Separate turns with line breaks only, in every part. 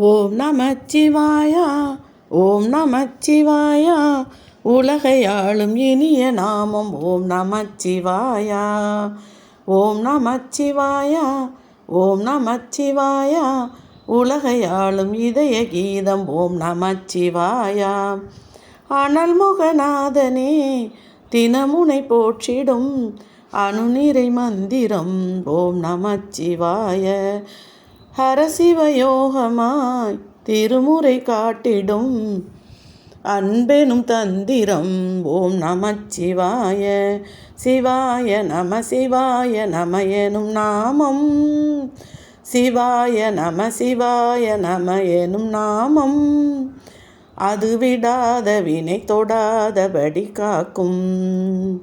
ஓம் நமச்சிவாயா ஓம் நமச்சிவாயா உலகை ஆளும் இனிய நாமம் ஓம் நமச்சிவாயா. ஓம் நமச்சிவாயா ஓம் நமச்சிவாயா உலகை ஆளும் இதய கீதம் ஓம் நமச்சிவாயா. அனல் முகநாதனே தினமுனை போற்றிடும் அணுநிறை மந்திரம் ஓம் நமச்சிவாய. ஹரசிவயோகமாய் திருமுறை காட்டிடும் அன்பெனும் தந்திரம். ஓம் நமச்சிவாய சிவாய நம சிவாய நம எனும் நாமம். சிவாய நம சிவாய நம எனும் நாமம். அது விடாத வினை தொடாதபடி காக்கும்.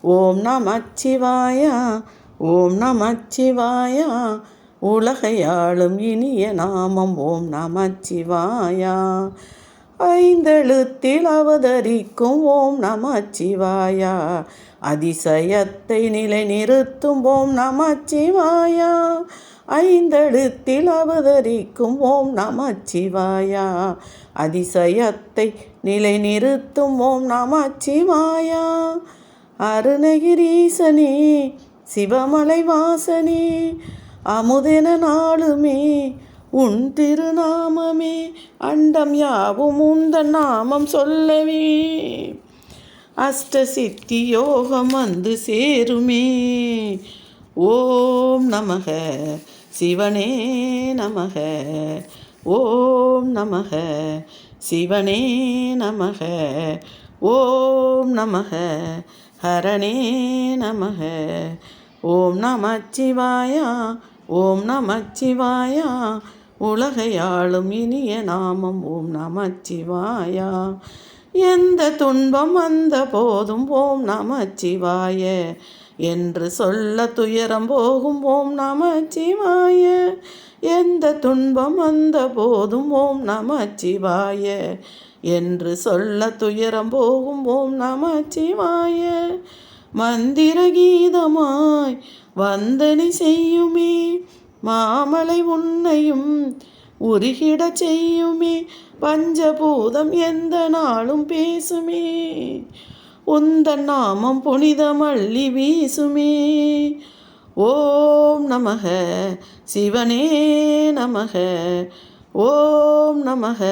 ஓம் நமச்சிவாயா ஓம் நமச்சிவாயா உலகையாளும் இனிய நாமம் ஓம் நம சிவாயா ஐந்தெழுத்தில் அவதரிக்கும் ஓம் நம சிவாயா அதிசயத்தை நிலை நிறுத்தும் ஓம் நம சிவாயா ஐந்தெழுத்தில் அவதரிக்கும் ஓம் நம சிவாயா அதிசயத்தை நிலை நிறுத்தும் ஓம் நம சிவாயா அருணகிரீசனே சிவமலை வாசனே அமுதென நாளுமே உன் திருநாமமே அண்டம் யாவும் உந்தன் நாமம் சொல்லவே. அஷ்ட சித்தி யோகம் வந்து சேருமே. ஓம் நமக சிவனே நமக. ஓம் நமக சிவனே நமக. ஓம் நமக ஹரணே நமக. ஓம் நமச்சிவாயா ஓம் நமச்சிவாயா. உலகையாளும் இனிய நாமம் ஓம் நமச்சிவாயா. எந்த துன்பம் வந்த போதும் ஓம் நமச்சிவாய. என்று சொல்ல துயரம் போகும் ஓம் நமச்சிவாய. எந்த துன்பம் வந்த போதும் ஓம் நமச்சிவாய. என்று சொல்ல துயரம் போகும் ஓம் நமச்சிவாய. மந்திர கீதமாய் வந்தனை செய்யுமே. மாமலை உன்னையும் உருகிட செய்யுமே. பஞ்சபூதம் எந்த நாளும் பேசுமே. உந்த நாமம் புனித மல்லி வீசுமே. ஓம் நமக சிவனே நமக. ஓம் நமக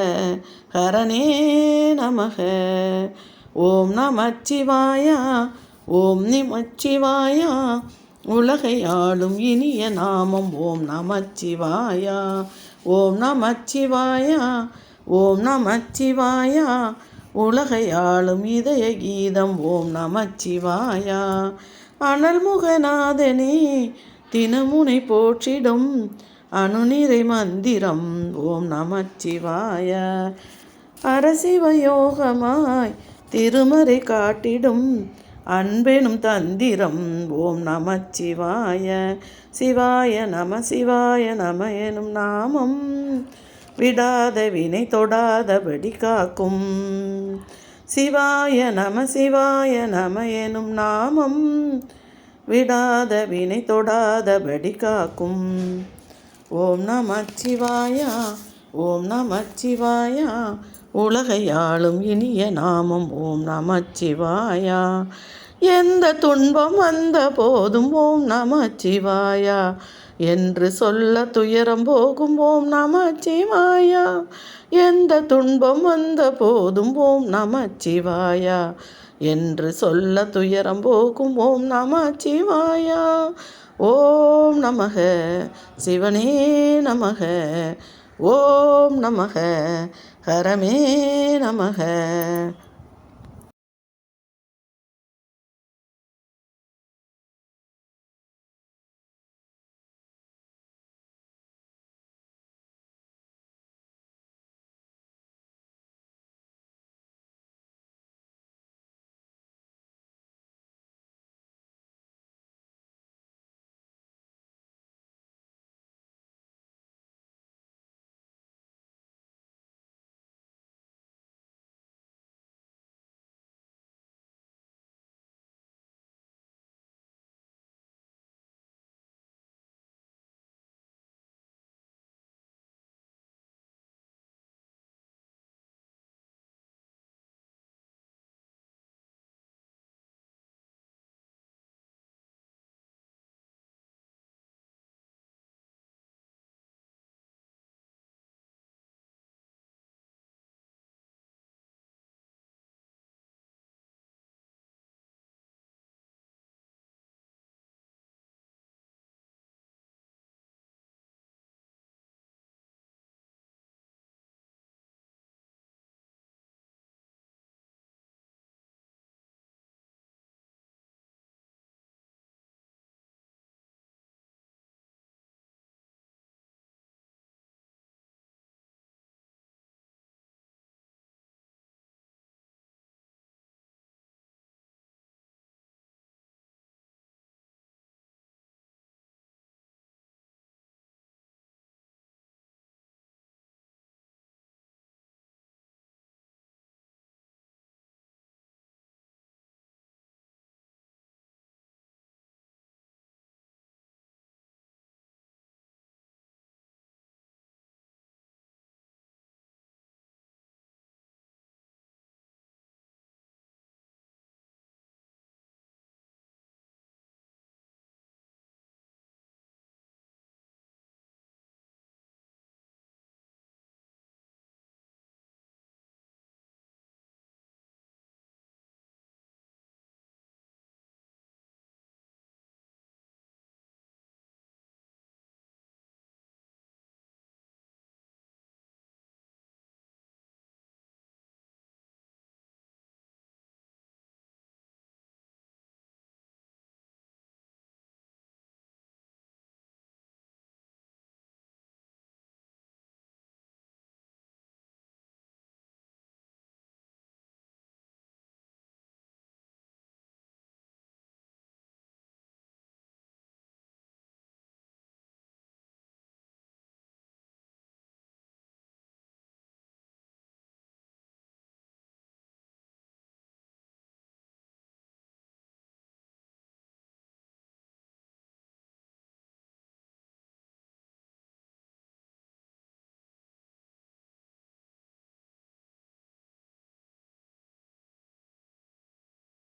ஹரணே நமக. ஓம் நமச்சிவாயா ஓம் நிமச்சிவாயா உலகை ஆளும் இனிய நாமம். ஓம் நமச்சிவாயா ஓம் நமச்சிவாயா ஓம் நமச்சிவாயா உலகை ஆளும் இதய கீதம். ஓம் நமச்சிவாயா அனல் முகநாதனே தினமுனை போற்றிடும் அணுநிறை மந்திரம். ஓம் நமச்சிவாய அரசிவயோகமாய் திருமறை காட்டிடும் அன்பெனும் தந்திரம். ஓம் நம சிவாய சிவாய நம சிவாய நம எனும் நாமம். விடாத வினை தொடாதபடி காக்கும். சிவாய நம சிவாய நம எனும் நாமம். விடாத வினை தொடாதபடி காக்கும். ஓம் நம சிவாயா ஓம் நம சிவாயா நமச்சிவாயா உலகையாளும் இனிய நாமம் ஓம் நமச்சிவாயா. எந்த துன்பம் வந்த போதும் ஓம் நமச்சிவாயா. என்று சொல்ல துயரம் போகும் ஓம் நமச்சிவாயா. எந்த துன்பம் வந்த போதும் ஓம் நமச்சிவாயா. என்று சொல்ல துயரம் போகும் ஓம் நமச்சிவாயா. ஓம் நமக சிவனே நமக. ஓம் நமக ஹரமே நமக.